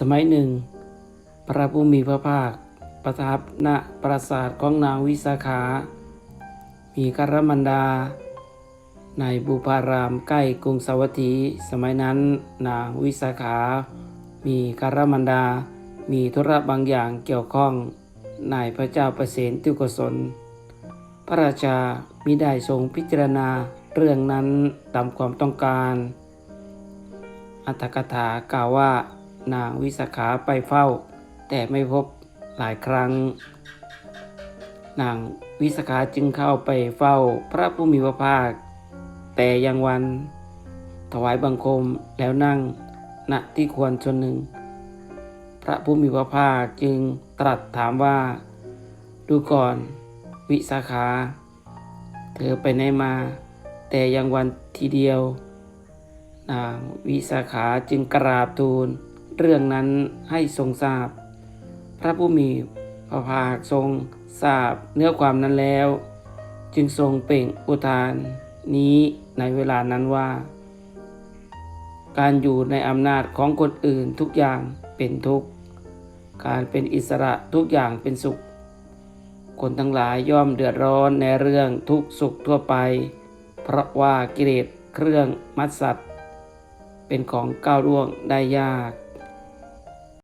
สมัยหนึ่ง พระผู้มีพระภาค ประทับณปราสาทของนางวิสาขา มีคารมันดา ในบุพารามใกล้กรุงสาวัตถี สมัยนั้นนางวิสาขา มีคารมันดา มีธุระบางอย่างเกี่ยวข้องนายพระเจ้าประเสนติโกศล พระราชามิได้ทรงพิจารณาเรื่องนั้นตามความต้องการ อัตถกถากล่าวว่า นางวิสาขาไปเฝ้า แต่ไม่พบหลายครั้ง นางวิสาขาจึงเข้าไปเฝ้าพระผู้มีพระภาค แต่ยังวันถวายบังคมแล้วนั่งณที่ควรชนหนึ่ง พระผู้มีพระภาคจึงตรัสถามว่า ดูก่อน วิสาขา เธอไปไหนมา แต่ยังวันทีเดียว นางวิสาขาจึงกราบทูล เรื่องนั้นให้ทรงทราบพระผู้มีพระภาคทรงทราบเนื้อความนั้นแล้ว จึงทรงเปล่งอุทานนี้ในเวลานั้นว่า การอยู่ในอำนาจของคนอื่นทุกอย่างเป็นทุกข์ การเป็นอิสระทุกอย่างเป็นสุข คนทั้งหลายย่อมเดือดร้อนในเรื่องทุกสุขทั่วไป เพราะว่ากิเลสเครื่องมัดสัตว์ เป็นของก้าวล่วงได้ยาก